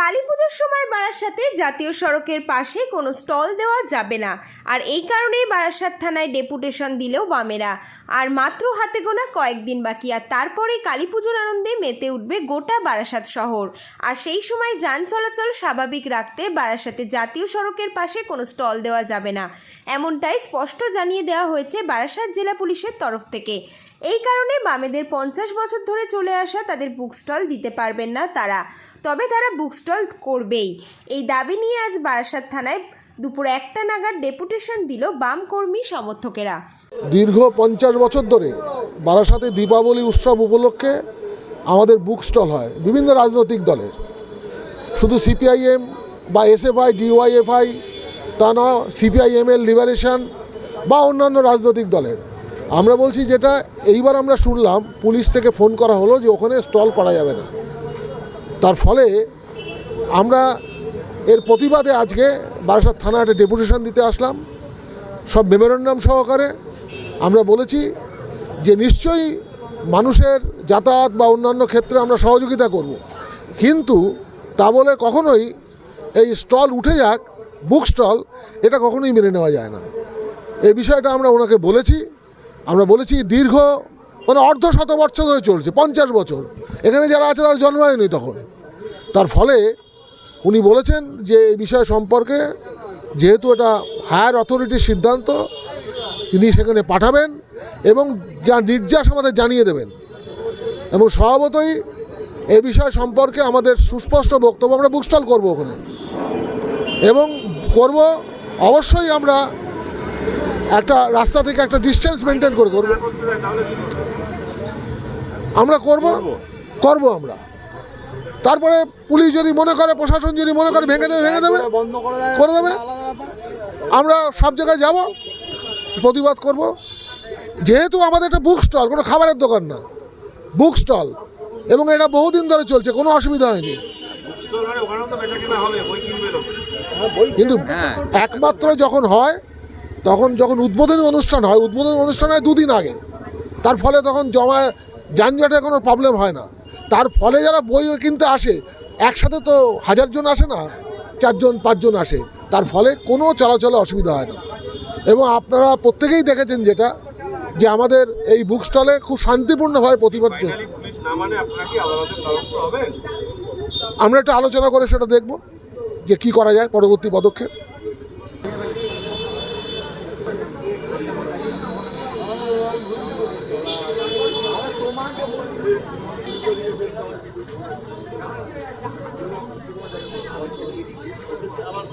কালী পুজোর সময় বারাসাতে জাতীয় সড়কের পাশে কোনো স্টল দেওয়া যাবে না। আর এই কারণেই বারাসাত থানায় ডেপুটেশন দিলেও বামেরা। আর মাত্র হাতে গোনা কয়েকদিন বাকি, আর তারপরে কালী পুজোর আনন্দে মেতে উঠবে গোটা বারাসাত শহর। আর সেই সময় যান চলাচল স্বাভাবিক রাখতে বারাসাতে জাতীয় সড়কের পাশে কোনো স্টল দেওয়া যাবে না। এমনটাই স্পষ্ট জানিয়ে দেওয়া হয়েছে বারাসাত জেলা পুলিশের তরফ থেকে। এই কারণে বামেদের পঞ্চাশ বছর ধরে চলে আসা তাদের বুক স্টল দিতে পারবেন না তারা। তবে তারা বুক স্টল করবেই। এই দাবি নিয়ে আজ বারাসাত থানায় দুপুর একটা নাগাদ ডেপুটেশন দিল বাম কর্মী সমর্থকেরা। দীর্ঘ পঞ্চাশ বছর ধরে বারাসাতে দীপাবলি উৎসব উপলক্ষে আমাদের বুক স্টল হয় বিভিন্ন রাজনৈতিক দলের। শুধু সিপিআইএম বা এসএফআই ডিওয়াইএফআই তা না সিপিআইএমের লিবারেশন বা অন্যান্য রাজনৈতিক দলের। আমরা বলছি যেটা এইবার আমরা শুনলাম, পুলিশ থেকে ফোন করা হলো যে ওখানে স্টল করা যাবে না। তার ফলে আমরা এর প্রতিবাদে আজকে বারাসাত থানা একটা ডেপুটেশন দিতে আসলাম। সব মেমোরেন্ডাম সহকারে আমরা বলেছি যে নিশ্চয়ই মানুষের যাতায়াত বা অন্যান্য ক্ষেত্রে আমরা সহযোগিতা করব। কিন্তু তা বলে কখনোই এই স্টল উঠে যাক, বুক স্টল, এটা কখনোই মেনে নেওয়া যায় না। এই বিষয়টা আমরা ওনাকে বলেছি। আমরা বলেছি দীর্ঘ মানে অর্ধ শত বছর ধরে চলছে, পঞ্চাশ বছর। এখানে যারা আছে তারা জন্মায়নি তখন। তার ফলে উনি বলেছেন যে এই বিষয় সম্পর্কে যেহেতু এটা হায়ার অথরিটির সিদ্ধান্ত, তিনি সেখানে পাঠাবেন এবং যা নির্যাস আমাদের জানিয়ে দেবেন। এবং স্বভাবতই এ বিষয় সম্পর্কে আমাদের সুস্পষ্ট বক্তব্য আমরা বুকস্টল করব ওখানে। এবং করব, অবশ্যই আমরা একটা রাস্তা থেকে একটা ডিস্টেন্স মেনটেন করে করব করতে যায় তাহলে কি করবে? আমরা করব? করব। আমরা। তারপরে পুলিশ যদি মনে করে প্রশাসন যদি মনে করে ভেঙে দেবে ভেঙে দেবে। করে দেবে। আমরা সব জায়গায় যাব প্রতিবাদ করব। যেহেতু আমাদের একটা বুক স্টল কোনো খাবারের দোকান না। বুক স্টল এবং এটা বহুদিন ধরে চলছে কোনো অসুবিধা হয়নি। মানে ওখানেও তো বেচা কেনা হবে বই কিনবে লোক। কিন্তু একমাত্র যখন হয় তখন যখন উদ্বোধনী অনুষ্ঠান হয় উদ্বোধনী অনুষ্ঠান হয় দুদিন আগে তার ফলে তখন জমা যানজটের কোনো প্রবলেম হয় না। তার ফলে যারা বই কিনতে আসে একসাথে তো হাজার জন আসে না চারজন পাঁচজন আসে। তার ফলে কোনো চলাচলে অসুবিধা হয় না। এবং আপনারা প্রত্যেকেই দেখেছেন যেটা যে আমাদের এই বুক স্টলে খুব শান্তিপূর্ণভাবে প্রতিবাদ মানে আমরা একটা আলোচনা করে সেটা দেখব যে কি করা যায় পরবর্তী পদক্ষেপ। আমার